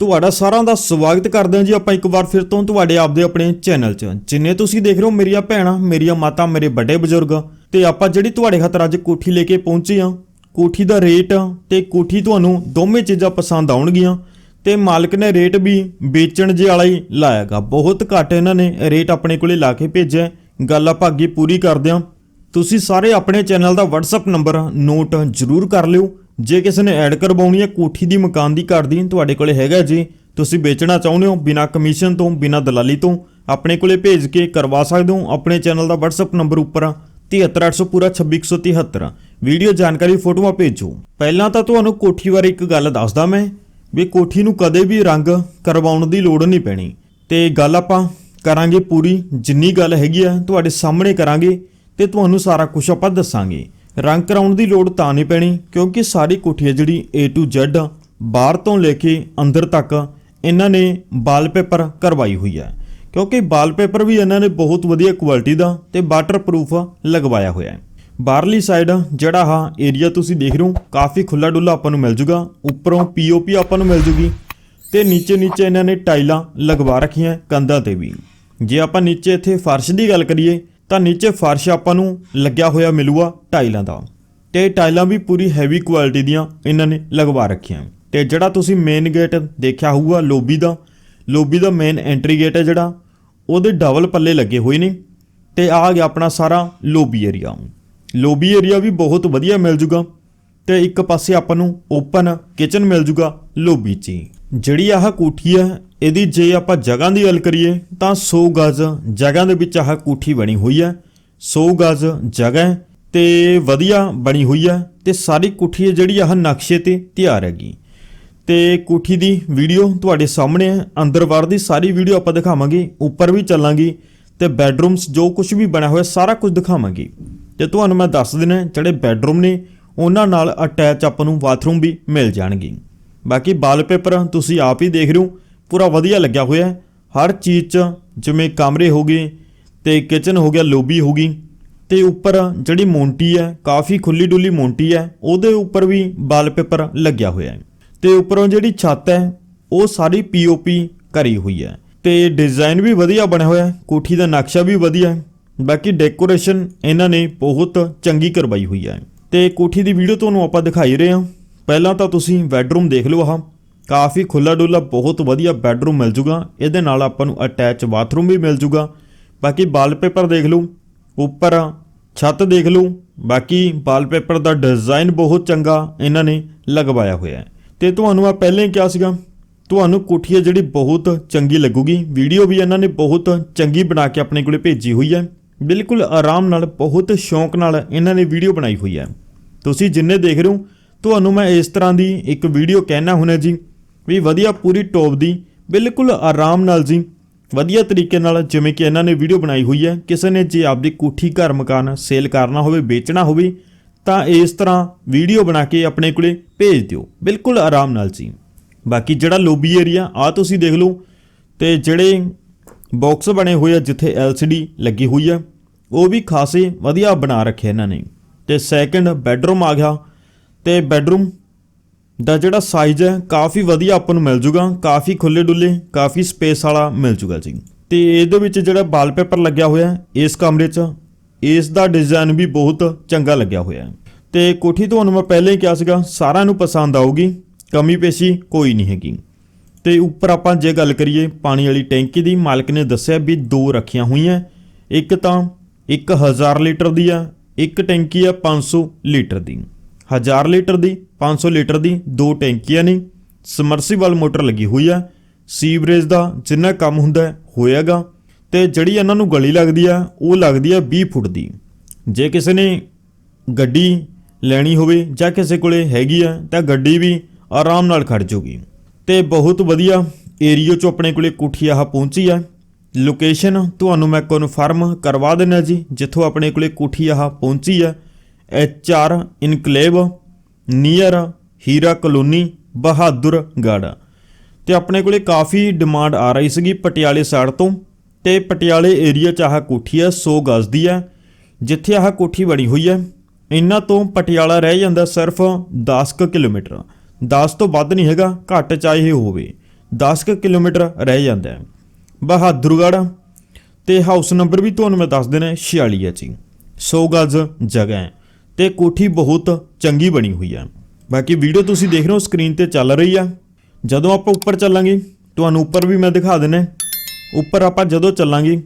ਤੁਹਾਡਾ ਸਾਰਿਆਂ ਦਾ ਸਵਾਗਤ ਕਰਦੇ ਹਾਂ ਜੀ ਆਪਾਂ ਇੱਕ ਵਾਰ ਫਿਰ ਤੋਂ ਤੁਹਾਡੇ ਆਪਦੇ ਆਪਣੇ ਚੈਨਲ 'ਚ। ਜਿੰਨੇ ਤੁਸੀਂ ਦੇਖ ਰਹੇ ਹੋ ਮੇਰੀਆਂ ਭੈਣਾਂ, ਮੇਰੀਆਂ ਮਾਤਾ, ਮੇਰੇ ਵੱਡੇ ਬਜ਼ੁਰਗ, ਤੇ ਆਪਾਂ ਜਿਹੜੀ ਤੁਹਾਡੇ ਖਾਤਰ ਅੱਜ ਕੋਠੀ ਲੈ ਕੇ ਪਹੁੰਚੇ ਹਾਂ, ਕੋਠੀ ਦਾ ਰੇਟ ਤੇ ਕੋਠੀ ਤੁਹਾਨੂੰ ਦੋਵੇਂ ਚੀਜ਼ਾਂ ਪਸੰਦ ਆਉਣਗੀਆਂ ਤੇ ਮਾਲਕ ਨੇ ਰੇਟ ਵੀ ਵੇਚਣ ਜੇ ਵਾਲਾ ਹੀ ਲਾਇਆਗਾ ਬਹੁਤ ਘੱਟ ਇਹਨਾਂ ਨੇ ਰੇਟ ਆਪਣੇ ਕੋਲੇ ਲਾ ਕੇ ਭੇਜਿਆ ਗੱਲ ਆਪਾਂ ਅੱਗੇ ਪੂਰੀ ਕਰਦੇ ਹਾਂ। ਤੁਸੀਂ ਸਾਰੇ ਆਪਣੇ ਚੈਨਲ ਦਾ WhatsApp ਨੰਬਰ ਨੋਟ ਜ਼ਰੂਰ ਕਰ ਲਿਓ। ਜੇ ਕਿਸੇ ਨੇ ਐਡ ਕਰਵਾਉਣੀ ਹੈ ਕੋਠੀ ਦੀ ਮਕਾਨ ਦੀ ਘਰ ਦੀ ਤੁਹਾਡੇ ਕੋਲੇ ਹੈਗਾ ਜੀ ਤੁਸੀਂ ਵੇਚਣਾ ਚਾਹੁੰਦੇ ਹੋ ਬਿਨਾਂ ਕਮਿਸ਼ਨ ਤੋਂ ਬਿਨਾਂ ਦਲਾਲੀ ਤੋਂ ਆਪਣੇ ਕੋਲੇ ਭੇਜ ਕੇ ਕਰਵਾ ਸਕਦੇ ਹੋ ਆਪਣੇ ਚੈਨਲ ਦਾ WhatsApp ਨੰਬਰ ਉੱਪਰ ਆ, 73800 ਪੂਰਾ 26173 ਵੀਡੀਓ ਜਾਣਕਾਰੀ ਫੋਟੋਆਂ ਭੇਜੋ। ਪਹਿਲਾਂ ਤਾਂ ਤੁਹਾਨੂੰ ਕੋਠੀ ਬਾਰੇ ਇੱਕ ਗੱਲ ਦੱਸਦਾ ਮੈਂ ਵੀ ਕੋਠੀ ਨੂੰ ਕਦੇ ਵੀ ਰੰਗ ਕਰਵਾਉਣ ਦੀ ਲੋੜ ਨਹੀਂ ਪੈਣੀ। ਤੇ ਗੱਲ ਆਪਾਂ ਕਰਾਂਗੇ ਪੂਰੀ ਜਿੰਨੀ ਗੱਲ ਹੈਗੀ ਆ ਤੁਹਾਡੇ ਸਾਹਮਣੇ ਕਰਾਂਗੇ ਤੇ ਤੁਹਾਨੂੰ ਸਾਰਾ ਕੁਝ ਆਪਾਂ ਦੱਸਾਂਗੇ। ਰੰਗ ਕਰਾਉਣ ਦੀ ਲੋੜ ਤਾਂ ਨਹੀਂ ਪੈਣੀ, ਕਿਉਂਕਿ ਸਾਰੀ ਕੋਠੀ ਹੈ ਜਿਹੜੀ A to Z ਬਾਹਰ ਤੋਂ ਲੈ ਕੇ ਅੰਦਰ ਤੱਕ ਇਹਨਾਂ ਨੇ ਵਾਲਪੇਪਰ ਕਰਵਾਈ ਹੋਈ ਹੈ। ਕਿਉਂਕਿ ਵਾਲਪੇਪਰ ਵੀ ਇਹਨਾਂ ਨੇ ਬਹੁਤ ਵਧੀਆ ਕੁਆਲਿਟੀ ਦਾ ਤੇ ਵਾਟਰਪ੍ਰੂਫ ਲਗਵਾਇਆ ਹੋਇਆ ਹੈ। ਬਾਹਰਲੀ ਸਾਈਡ ਜਿਹੜਾ ਆ ਏਰੀਆ ਤੁਸੀਂ ਦੇਖ ਰਹੇ ਹੋ, ਕਾਫੀ ਖੁੱਲਾ ਡੁੱਲਾ ਆਪਾਂ ਨੂੰ ਮਿਲ ਜੂਗਾ। ਉੱਪਰੋਂ ਪੀਓਪੀ ਆਪਾਂ ਨੂੰ ਮਿਲ ਜੂਗੀ ਤੇ ਨੀਚੇ ਨੀਚੇ ਇਹਨਾਂ ਨੇ ਟਾਈਲਾਂ ਲਗਵਾ ਰੱਖੀਆਂ ਕੰਧਾਂ ਤੇ ਵੀ। ਜੇ ਆਪਾਂ ਨੀਚੇ ਇੱਥੇ ਫਰਸ਼ ਦੀ ਗੱਲ ਕਰੀਏ ਤਾਂ ਨੀਚੇ ਫਰਸ਼ ਆਪਾਂ ਨੂੰ ਲੱਗਿਆ ਹੋਇਆ ਮਿਲੂਗਾ ਟਾਈਲਾਂ ਦਾ। ਤੇ ਟਾਈਲਾਂ ਵੀ ਪੂਰੀ ਹੈਵੀ ਕੁਆਲਿਟੀ ਦੀਆਂ ਇਹਨਾਂ ਨੇ ਲਗਵਾ ਰੱਖੀਆਂ। ਤੇ ਜਿਹੜਾ ਤੁਸੀਂ ਮੇਨ ਗੇਟ ਦੇਖਿਆ ਹੋਊਗਾ ਲੋਬੀ ਦਾ ਲੋਬੀ ਦਾ ਮੇਨ ਐਂਟਰੀ ਗੇਟ ਹੈ ਜਿਹੜਾ, ਉਹਦੇ ਡਬਲ ਪੱਲੇ ਲੱਗੇ ਹੋਏ ਨੇ। ਤੇ ਆ ਗਿਆ ਆਪਣਾ ਸਾਰਾ ਲੋਬੀ ਏਰੀਆ ਲੋਬੀ ਏਰੀਆ ਵੀ ਬਹੁਤ ਵਧੀਆ ਮਿਲ ਜੂਗਾ। ਤੇ ਇੱਕ ਪਾਸੇ ਆਪਾਂ ਨੂੰ ਓਪਨ ਕਿਚਨ ਮਿਲ ਜੂਗਾ ਲੋਬੀ 'ਚ ਹੀ। ਜਿਹੜੀ ਆਹ ਕੋਠੀ ਹੈ ਇਹਦੀ ਜੇ ਆਪਾਂ ਜਗ੍ਹਾ ਦੀ ਗੱਲ ਕਰੀਏ ਤਾਂ 100 ਗਜ਼ ਜਗ੍ਹਾ ਦੇ ਵਿੱਚ ਆਹ ਕੋਠੀ ਬਣੀ ਹੋਈ ਹੈ। 100 ਗਜ਼ ਜਗ੍ਹਾ ਤੇ ਵਧੀਆ ਬਣੀ ਹੋਈ ਹੈ ਤੇ ਸਾਰੀ ਕੋਠੀ ਜਿਹੜੀ ਆਹ ਨਕਸ਼ੇ ਤੇ ਤਿਆਰ ਹੈਗੀ। ਤੇ ਕੋਠੀ ਦੀ ਵੀਡੀਓ ਤੁਹਾਡੇ ਸਾਹਮਣੇ ਹੈ। ਅੰਦਰ ਬਾਹਰ ਦੀ ਸਾਰੀ ਵੀਡੀਓ ਆਪਾਂ ਦਿਖਾਵਾਂਗੇ, ਉੱਪਰ ਵੀ ਚੱਲਾਂਗੇ ਤੇ ਬੈੱਡਰੂਮਸ ਜੋ ਕੁਝ ਵੀ ਬਣਿਆ ਹੋਇਆ ਸਾਰਾ ਕੁਝ ਦਿਖਾਵਾਂਗੇ। ਤੇ ਤੁਹਾਨੂੰ ਮੈਂ ਦੱਸ ਦਿੰਦਾ ਜਿਹੜੇ ਬੈੱਡਰੂਮ ਨੇ ਉਹਨਾਂ ਨਾਲ ਅਟੈਚ ਆਪਾਂ ਨੂੰ ਬਾਥਰੂਮ ਵੀ ਮਿਲ ਜਾਣਗੇ। ਬਾਕੀ ਵਾਲਪੇਪਰ ਤੁਸੀਂ ਆਪ ਹੀ ਦੇਖ ਰਹੇ ਹੋ। ਪੂਰਾ ਵਧੀਆ ਲੱਗਿਆ ਹੋਇਆ ਹਰ ਚੀਜ਼ 'ਚ ਜਿਵੇਂ ਕਮਰੇ ਹੋ ਗਏ ਤੇ ਕਿਚਨ ਹੋ ਗਿਆ, ਲੋਬੀ ਹੋ ਗਈ ਤੇ ਉੱਪਰ ਜਿਹੜੀ ਮੋਂਟੀ ਹੈ, ਕਾਫੀ ਖੁੱਲੀ ਡੁੱਲੀ ਮੋਂਟੀ ਹੈ, ਉਹਦੇ ਉੱਪਰ ਵੀ ਵਾਲਪੇਪਰ ਲੱਗਿਆ ਹੋਇਆ ਹੈ। ਤੇ ਉੱਪਰੋਂ ਜਿਹੜੀ ਛੱਤ ਹੈ, ਉਹ ਸਾਰੀ ਪੀਓਪੀ ਕਰੀ ਹੋਈ ਹੈ। ਤੇ ਡਿਜ਼ਾਈਨ ਵੀ ਵਧੀਆ ਬਣਿਆ ਹੋਇਆ ਹੈ, ਕੋਠੀ ਦਾ ਨਕਸ਼ਾ ਵੀ ਵਧੀਆ ਹੈ। ਬਾਕੀ ਡੈਕੋਰੇਸ਼ਨ ਇਹਨਾਂ ਨੇ ਬਹੁਤ ਚੰਗੀ ਕਰਵਾਈ ਹੋਈ ਹੈ। ਤੇ ਕੋਠੀ ਦੀ ਵੀਡੀਓ ਤੁਹਾਨੂੰ ਆਪਾਂ ਦਿਖਾਈ ਰਹੇ ਹਾਂ। ਪਹਿਲਾਂ ਤਾਂ ਤੁਸੀਂ ਬੈੱਡਰੂਮ ਦੇਖ ਲਓ ਆਹ। ਕਾਫੀ ਖੁੱਲਾ ਡੁੱਲਾ ਬਹੁਤ ਵਧੀਆ ਬੈੱਡਰੂਮ ਮਿਲ ਜੂਗਾ। ਇਹਦੇ ਨਾਲ ਆਪਾਂ ਨੂੰ ਅਟੈਚ ਬਾਥਰੂਮ ਵੀ ਮਿਲ ਜੂਗਾ। ਬਾਕੀ ਵਾਲਪੇਪਰ ਦੇਖ ਲਓ ਉੱਪਰ ਛੱਤ ਦੇਖ ਲਓ ਬਾਕੀ ਵਾਲਪੇਪਰ ਦਾ ਡਿਜ਼ਾਈਨ ਬਹੁਤ ਚੰਗਾ ਇਹਨਾਂ ਨੇ ਲਗਵਾਇਆ ਹੋਇਆ ਹੈ। ਤੇ ਤੁਹਾਨੂੰ ਆ ਪਹਿਲਾਂ ਹੀ ਕਿਹਾ ਸੀਗਾ, ਤੁਹਾਨੂੰ ਕੋਠੀ ਹੈ ਜਿਹੜੀ ਬਹੁਤ ਚੰਗੀ ਲੱਗੂਗੀ। ਵੀਡੀਓ ਵੀ ਇਹਨਾਂ ਨੇ ਬਹੁਤ ਚੰਗੀ ਬਣਾ ਕੇ ਆਪਣੇ ਕੋਲੇ ਭੇਜੀ ਹੋਈ ਹੈ। ਬਿਲਕੁਲ ਆਰਾਮ ਨਾਲ, ਬਹੁਤ ਸ਼ੌਂਕ ਨਾਲ ਇਹਨਾਂ ਨੇ ਵੀਡੀਓ ਬਣਾਈ ਹੋਈ ਹੈ। ਤੁਸੀਂ ਜਿੰਨੇ ਦੇਖ ਰਹੇ ਹੋ, ਤੁਹਾਨੂੰ ਮੈਂ ਇਸ ਤਰ੍ਹਾਂ ਦੀ ਇੱਕ ਵੀਡੀਓ ਕਹਿਣਾ ਹੁਣੇ ਜੀ। ਵੀ ਵਧੀਆ ਪੂਰੀ ਟੋਪ ਦੀ, ਬਿਲਕੁਲ ਆਰਾਮ ਨਾਲ ਜੀ। ਵਧੀਆ ਤਰੀਕੇ ਨਾਲ ਜਿਵੇਂ ਕਿ ਇਹਨਾਂ ਨੇ ਵੀਡੀਓ ਬਣਾਈ ਹੋਈ ਹੈ, ਕਿਸੇ ਨੇ ਜੇ ਆਪਦੀ ਕੋਠੀ, ਘਰ, ਮਕਾਨ ਸੇਲ ਕਰਨਾ ਹੋਵੇ, ਵੇਚਣਾ ਹੋਵੇ, ਤਾਂ ਇਸ ਤਰ੍ਹਾਂ ਵੀਡੀਓ ਬਣਾ ਕੇ ਆਪਣੇ ਕੋਲੇ ਭੇਜ ਦਿਓ, ਬਿਲਕੁਲ ਆਰਾਮ ਨਾਲ ਜੀ। ਬਾਕੀ ਜਿਹੜਾ ਲੋਬੀ ਏਰੀਆ ਆ ਤੁਸੀਂ ਦੇਖ ਲਓ, ਤੇ ਜਿਹੜੇ ਬਾਕਸ ਬਣੇ ਹੋਏ ਆ, ਜਿੱਥੇ LCD ਲੱਗੀ ਹੋਈ ਆ, ਉਹ ਵੀ ਖਾਸੇ ਵਧੀਆ ਬਣਾ ਰੱਖੇ ਇਹਨਾਂ ਨੇ। ਤੇ ਸੈਕੰਡ ਬੈੱਡਰੂਮ ਆ ਗਿਆ, ਤੇ ਬੈੱਡਰੂਮ ਦਾ ਜਿਹੜਾ ਸਾਈਜ਼ ਹੈ, ਕਾਫੀ ਵਧੀਆ ਆਪਾਂ ਨੂੰ ਮਿਲ ਜੂਗਾ, ਕਾਫੀ ਖੁੱਲੇ ਡੁੱਲੇ, ਕਾਫੀ ਸਪੇਸ ਵਾਲਾ ਮਿਲ ਜੂਗਾ ਜੀ। ਤੇ ਇਹਦੇ ਵਿੱਚ ਜਿਹੜਾ ਵਾਲਪੇਪਰ ਲੱਗਿਆ ਹੋਇਆ ਇਸ ਕਮਰੇ 'ਚ, ਇਸ ਦਾ ਡਿਜ਼ਾਈਨ ਵੀ ਬਹੁਤ ਚੰਗਾ ਲੱਗਿਆ ਹੋਇਆ ਹੈ। ਤੇ ਕੋਠੀ ਤੁਹਾਨੂੰ ਮੈਂ ਪਹਿਲਾਂ ਹੀ ਕਿਹਾ ਸੀਗਾ, ਸਾਰਿਆਂ ਨੂੰ ਪਸੰਦ ਆਊਗੀ, ਕਮੀ ਪੇਸ਼ੀ ਕੋਈ ਨਹੀਂ ਹੈਗੀ। ਤੇ ਉੱਪਰ ਆਪਾਂ ਜੇ ਗੱਲ ਕਰੀਏ, ਪਾਣੀ ਵਾਲੀ ਟੈਂਕੀ ਦੀ, ਮਾਲਕ ਨੇ ਦੱਸਿਆ ਵੀ ਦੋ ਰੱਖੀਆਂ ਹੋਈਆਂ, ਇੱਕ ਤਾਂ 1000 ਲੀਟਰ ਦੀ ਆ, ਇੱਕ ਟੈਂਕੀ ਆ 500 ਲੀਟਰ ਦੀ। 1000 ਲੀਟਰ ਦੀ 500 ਲੀਟਰ ਦੀ ਦੋ ਟੈਂਕੀਆਂ ਨੇ ਸਮਰਸੀਬਲ ਮੋਟਰ ਲੱਗੀ ਹੋਈ ਆ। ਸੀਵਰੇਜ ਦਾ ਜਿੰਨਾ ਕੰਮ ਹੁੰਦਾ ਹੈ, ਹੋਏਗਾ ਤੇ ਜਿਹੜੀ ਇਹਨਾਂ ਨੂੰ ਗਲੀ ਲੱਗਦੀ ਆ ਉਹ ਲੱਗਦੀ ਆ 20 ਫੁੱਟ ਦੀ। ਜੇ ਕਿਸੇ ਨੇ ਗੱਡੀ ਲੈਣੀ ਹੋਵੇ ਜਾਂ ਕਿਸੇ ਕੋਲੇ ਹੈਗੀ ਆ ਤਾਂ ਗੱਡੀ ਵੀ ਆਰਾਮ ਨਾਲ ਖੜ ਜੂਗੀ। ਤੇ ਬਹੁਤ ਵਧੀਆ ਏਰੀਆ ਚੋਂ ਆਪਣੇ ਕੋਲੇ ਕੋਠੀ ਆਹ ਪਹੁੰਚੀ ਆ। ਲੋਕੇਸ਼ਨ ਤੁਹਾਨੂੰ ਮੈਂ ਕਨਫਰਮ ਕਰਵਾ ਦਿੰਦਾ ਜੀ ਜਿੱਥੋਂ ਆਪਣੇ ਕੋਲੇ ਕੋਠੀ ਆਹ ਪਹੁੰਚੀ ਆ। HR. Enclave near Hira colony Bahadurgarh ਤੇ ਆਪਣੇ ਕੋਲੇ ਕਾਫੀ ਡਿਮਾਂਡ ਆ ਰਹੀ ਸੀਗੀ ਪਟਿਆਲੇ ਸਾਈਡ ਤੋਂ। ਤੇ ਪਟਿਆਲੇ ਏਰੀਆ 'ਚ ਆਹ ਕੋਠੀ ਆ 100 ਗਜ਼ ਦੀ ਆ। ਜਿੱਥੇ ਆਹ ਕੋਠੀ ਬਣੀ ਹੋਈ ਹੈ ਇਹਨਾਂ ਤੋਂ ਪਟਿਆਲਾ ਰਹਿ ਜਾਂਦਾ ਸਿਰਫ 10 ਕੁ ਕਿਲੋਮੀਟਰ। 10 ਤੋਂ ਵੱਧ ਨਹੀਂ ਹੈਗਾ, ਘੱਟ ਚਾਹੇ ਹੋਵੇ। 10 ਕੁ ਕਿਲੋਮੀਟਰ ਰਹਿ ਜਾਂਦਾ ਹੈ। ਬਹਾਦਰਗੜ੍ਹ ਤੇ ਹਾਊਸ ਨੰਬਰ ਵੀ ਤੁਹਾਨੂੰ ਮੈਂ ਦੱਸ ਦੇਣਾ 46 ਹੈ ਜੀ। 100 ਗਜ਼ ਜਗ੍ਹਾ ਹੈ। ਤੇ ਕੋਠੀ ਬਹੁਤ ਚੰਗੀ ਬਣੀ ਹੋਈ ਹੈ ਬਾਕੀ ਵੀਡੀਓ ਤੁਸੀਂ ਦੇਖ ਰਹੇ ਹੋ ਸਕਰੀਨ ਤੇ ਚੱਲ ਰਹੀ ਆ। ਜਦੋਂ ਆਪਾਂ ਉੱਪਰ ਚੱਲਾਂਗੇ, ਤੁਹਾਨੂੰ ਉੱਪਰ ਵੀ ਮੈਂ ਦਿਖਾ ਦਿੰਨਾ ਉੱਪਰ ਆਪਾਂ ਜਦੋਂ ਚੱਲਾਂਗੇ,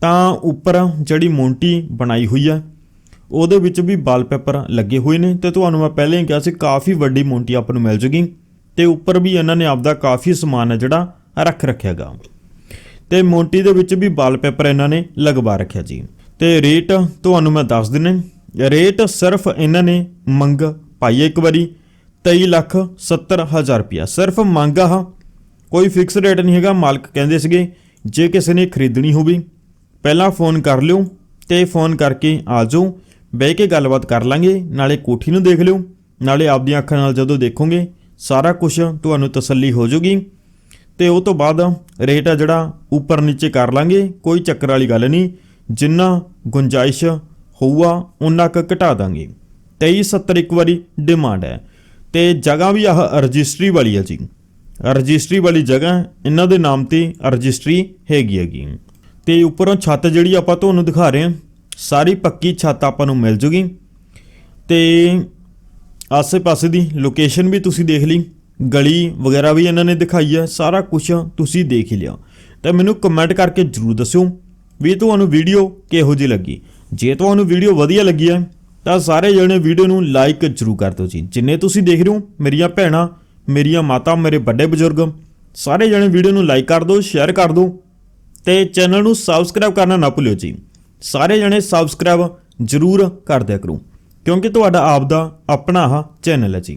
ਤਾਂ ਉੱਪਰ ਜਿਹੜੀ ਮੋਂਟੀ ਬਣਾਈ ਹੋਈ ਆ, ਉਹਦੇ ਵਿੱਚ ਵੀ ਵਾਲਪੇਪਰ ਲੱਗੇ ਹੋਏ ਨੇ। ਤੇ ਤੁਹਾਨੂੰ ਮੈਂ ਪਹਿਲਾਂ ਹੀ ਕਿਹਾ ਸੀ, ਕਾਫੀ ਵੱਡੀ ਮੋਂਟੀ ਆਪਾਂ ਨੂੰ ਮਿਲ ਜੂਗੀ। ਤੇ ਉੱਪਰ ਵੀ ਇਹਨਾਂ ਨੇ ਆਪਦਾ ਕਾਫੀ ਸਮਾਨ ਹੈ ਜਿਹੜਾ ਰੱਖ ਰੱਖਿਆਗਾ ਤੇ ਮੋਂਟੀ ਦੇ ਵਿੱਚ ਵੀ ਵਾਲਪੇਪਰ ਇਹਨਾਂ ਨੇ ਲਗਵਾ ਰੱਖਿਆ ਜੀ। ਤੇ ਰੇਟ ਤੁਹਾਨੂੰ ਮੈਂ ਦੱਸ ਦਿੰਨਾ ਰੇਟ ਸਿਰਫ ਇਹਨਾਂ ਨੇ ਮੰਗ ਪਾਈ ਇੱਕ ਵਾਰੀ 23 ਲੱਖ 70 ਹਜ਼ਾਰ ਰੁਪਿਆ ਸਿਰਫ ਮੰਗ ਆ ਕੋਈ ਫਿਕਸ ਰੇਟ ਨਹੀਂ ਹੈਗਾ, ਮਾਲਕ ਕਹਿੰਦੇ ਸੀਗੇ, ਜੇ ਕਿਸੇ ਨੇ ਖਰੀਦਣੀ ਹੋਵੇ ਪਹਿਲਾਂ ਫੋਨ ਕਰ ਲਿਓ ਤੇ ਫੋਨ ਕਰਕੇ ਆ ਜਾਓ, ਬਹਿ ਕੇ ਗੱਲਬਾਤ ਕਰ ਲਾਂਗੇ, ਨਾਲੇ ਕੋਠੀ ਨੂੰ ਦੇਖ ਲਿਓ, ਨਾਲੇ ਆਪਦੀਆਂ ਅੱਖਾਂ ਨਾਲ ਜਦੋਂ ਦੇਖੋਗੇ, ਸਾਰਾ ਕੁਝ ਤੁਹਾਨੂੰ ਤਸੱਲੀ ਹੋ ਜਾਊਗੀ। ਤੇ ਉਹ ਤੋਂ ਬਾਅਦ ਰੇਟ ਆ ਜਿਹੜਾ ਉੱਪਰ ਨੀਚੇ ਕਰ ਲਾਂਗੇ, ਕੋਈ ਚੱਕਰ ਵਾਲੀ ਗੱਲ ਨਹੀਂ, ਜਿੰਨਾ ਗੁੰਜਾਇਸ਼ ਹੋਊਗਾ ਉਹਨਾਂ ਕ ਘਟਾ ਦਾਂਗੇ। 2370 ਇੱਕ ਵਾਰੀ ਡਿਮਾਂਡ ਹੈ। ਤੇ ਜਗ੍ਹਾ ਵੀ ਆਹ ਰਜਿਸਟਰੀ ਵਾਲੀ ਹੈ ਜੀ। ਰਜਿਸਟਰੀ ਵਾਲੀ ਜਗ੍ਹਾ, ਇਹਨਾਂ ਦੇ ਨਾਮ ਤੇ ਰਜਿਸਟਰੀ ਹੈਗੀ ਹੈਗੀ। ਤੇ ਉੱਪਰੋਂ ਛੱਤ ਜਿਹੜੀ ਆਪਾਂ ਤੁਹਾਨੂੰ ਦਿਖਾ ਰਹੇ ਹਾਂ, ਸਾਰੀ ਪੱਕੀ ਛੱਤ ਆਪਾਂ ਨੂੰ ਮਿਲ ਜੂਗੀ। ਤੇ ਆਸੇ-ਪਾਸੇ ਦੀ ਲੋਕੇਸ਼ਨ ਵੀ ਤੁਸੀਂ ਦੇਖ ਲਈ। ਗਲੀ ਵਗੈਰਾ ਵੀ ਇਹਨਾਂ ਨੇ ਦਿਖਾਈ ਹੈ, ਸਾਰਾ ਕੁਝ ਤੁਸੀਂ ਦੇਖ ਹੀ ਲਿਆ। ਤਾਂ ਮੈਨੂੰ ਕਮੈਂਟ ਕਰਕੇ ਜਰੂਰ ਦੱਸਿਓ ਵੀ ਤੁਹਾਨੂੰ ਵੀਡੀਓ ਕਿਹੋ ਜਿਹੀ ਲੱਗੀ। ਜੇ ਤੁਹਾਨੂੰ ਵੀਡੀਓ ਵਧੀਆ ਲੱਗੀ ਹੈ, ਤਾਂ ਸਾਰੇ ਜਣੇ ਵੀਡੀਓ ਨੂੰ ਲਾਈਕ ਜਰੂਰ ਕਰ ਦਿਓ ਜੀ। ਜਿੰਨੇ ਤੁਸੀਂ ਦੇਖ ਰਹੇ ਹੋ, ਮੇਰੀਆਂ ਭੈਣਾਂ, ਮੇਰੀਆਂ ਮਾਤਾ, ਮੇਰੇ ਵੱਡੇ ਬਜ਼ੁਰਗ, ਸਾਰੇ ਜਣੇ ਵੀਡੀਓ ਨੂੰ ਲਾਈਕ ਕਰ ਦਿਓ ਸ਼ੇਅਰ ਕਰ ਦਿਓ ਤੇ ਚੈਨਲ ਨੂੰ ਸਬਸਕ੍ਰਾਈਬ ਕਰਨਾ ਨਾ ਭੁੱਲਿਓ ਜੀ। ਸਾਰੇ ਜਣੇ ਸਬਸਕ੍ਰਾਈਬ ਜਰੂਰ ਕਰ ਦਿਆ ਕਰੋ, ਕਿਉਂਕਿ ਤੁਹਾਡਾ ਆਪ ਦਾ ਆਪਣਾ ਆਹ ਚੈਨਲ ਹੈ ਜੀ।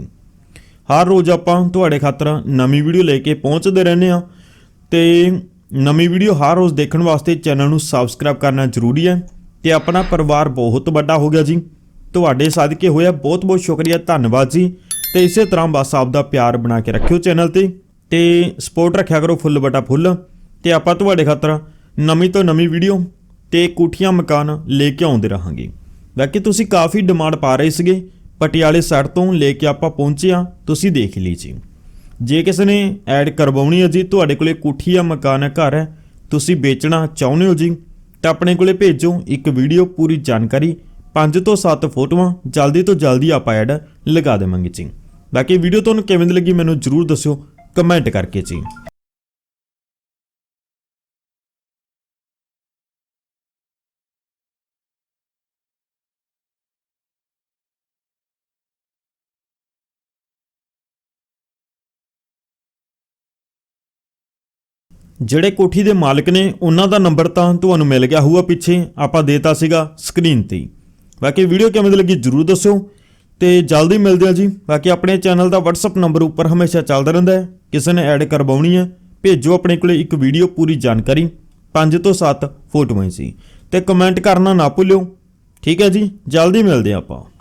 ਹਰ ਰੋਜ਼ ਆਪਾਂ ਤੁਹਾਡੇ ਖਾਤਰ ਨਵੀਂ ਵੀਡੀਓ ਲੈ ਕੇ ਪਹੁੰਚਦੇ ਰਹਿੰਦੇ ਆ ਤੇ ਨਵੀਂ ਵੀਡੀਓ ਹਰ ਰੋਜ਼ ਦੇਖਣ ਵਾਸਤੇ ਚੈਨਲ ਨੂੰ ਸਬਸਕ੍ਰਾਈਬ ਕਰਨਾ ਜ਼ਰੂਰੀ ਹੈ। ਤੇ ਆਪਣਾ ਪਰਿਵਾਰ ਬਹੁਤ ਵੱਡਾ ਹੋ ਗਿਆ ਜੀ। ਤੁਹਾਡੇ ਸਦਕੇ ਹੋਇਆ ਬਹੁਤ ਬਹੁਤ ਸ਼ੁਕਰੀਆ, ਧੰਨਵਾਦ ਜੀ। ਤੇ ਇਸੇ ਤਰ੍ਹਾਂ ਬਸ ਆਪਦਾ ਪਿਆਰ ਬਣਾ ਕੇ ਰੱਖਿਓ ਚੈਨਲ ਤੇ। ਤੇ ਸਪੋਰਟ ਰੱਖਿਆ ਕਰੋ ਫੁੱਲ ਬਟਾ ਫੁੱਲ। ਤੇ ਆਪਾਂ ਤੁਹਾਡੇ ਖਾਤਰ ਨਵੀਂ ਤੋਂ ਨਵੀਂ ਵੀਡੀਓ ਤੇ ਕੋਠੀਆਂ ਮਕਾਨ ਲੈ ਕੇ ਆਉਂਦੇ ਰਹਾਂਗੇ। ਬਾਕੀ ਤੁਸੀਂ ਕਾਫੀ ਡਿਮਾਂਡ ਪਾ ਰਹੇ ਸੀਗੇ, ਪਟਿਆਲੇ ਸਾਈਡ ਤੋਂ ਲੈ ਕੇ ਆਪਾਂ ਪਹੁੰਚੇ ਆ ਤੁਸੀਂ ਦੇਖ ਲਈ ਜੀ। ਜੇ ਕਿਸੇ ਨੇ ਐਡ ਕਰਵਾਉਣੀ ਹੈ ਜੀ, ਤੁਹਾਡੇ ਕੋਲੇ ਕੋਠੀ ਆ ਮਕਾਨ ਹੈ ਘਰ ਹੈ, ਤੁਸੀਂ ਵੇਚਣਾ ਚਾਹੁੰਦੇ ਹੋ ਜੀ ਤਾਂ ਆਪਣੇ ਕੋਲੇ ਭੇਜੋ ਇੱਕ ਵੀਡੀਓ ਪੂਰੀ ਜਾਣਕਾਰੀ। 5 ਤੋਂ 7 ਫੋਟੋਆਂ, ਜਲਦੀ ਤੋਂ ਜਲਦੀ ਆਪਾਂ ਐਡ ਲਗਾ ਦੇਵਾਂਗੇ ਜੀ। ਬਾਕੀ ਵੀਡੀਓ ਤੁਹਾਨੂੰ ਕਿਵੇਂ ਦੀ ਲੱਗੀ ਮੈਨੂੰ ਜਰੂਰ ਦੱਸਿਓ, ਕਮੈਂਟ ਕਰਕੇ ਜੀ। ਜਿਹੜੇ ਕੋਠੀ ਦੇ ਮਾਲਕ ਨੇ ਉਹਨਾਂ ਦਾ ਨੰਬਰ ਤਾਂ ਤੁਹਾਨੂੰ ਮਿਲ ਗਿਆ ਹੋਊਗਾ ਪਿੱਛੇ, ਆਪਾਂ ਦੇਤਾ ਸੀਗਾ ਸਕਰੀਨ ਤੇ। ਹੀ। ਬਾਕੀ ਵੀਡੀਓ ਕਿਵੇਂ ਦੀ ਲੱਗੀ ਜਰੂਰ ਦੱਸਿਓ ਤੇ ਜਲਦੀ ਮਿਲਦੇ ਆ ਜੀ। ਬਾਕੀ ਆਪਣੇ ਚੈਨਲ ਦਾ WhatsApp ਨੰਬਰ ਉੱਪਰ ਹਮੇਸ਼ਾ ਚੱਲਦਾ ਰਹਿੰਦਾ ਹੈ। ਕਿਸੇ ਨੇ ਐਡ ਕਰਵਾਉਣੀ ਹੈ, ਭੇਜੋ ਆਪਣੇ ਕੋਲੇ ਇੱਕ ਵੀਡੀਓ ਪੂਰੀ ਜਾਣਕਾਰੀ। 5 ਤੋਂ 7 ਫੋਟੋਆਂ ਸੀ। ਤੇ ਕਮੈਂਟ ਕਰਨਾ ਨਾ ਭੁੱਲਿਓ। ਠੀਕ ਹੈ ਜੀ, ਜਲਦੀ ਮਿਲਦੇ ਹਾਂ ਆਪਾਂ।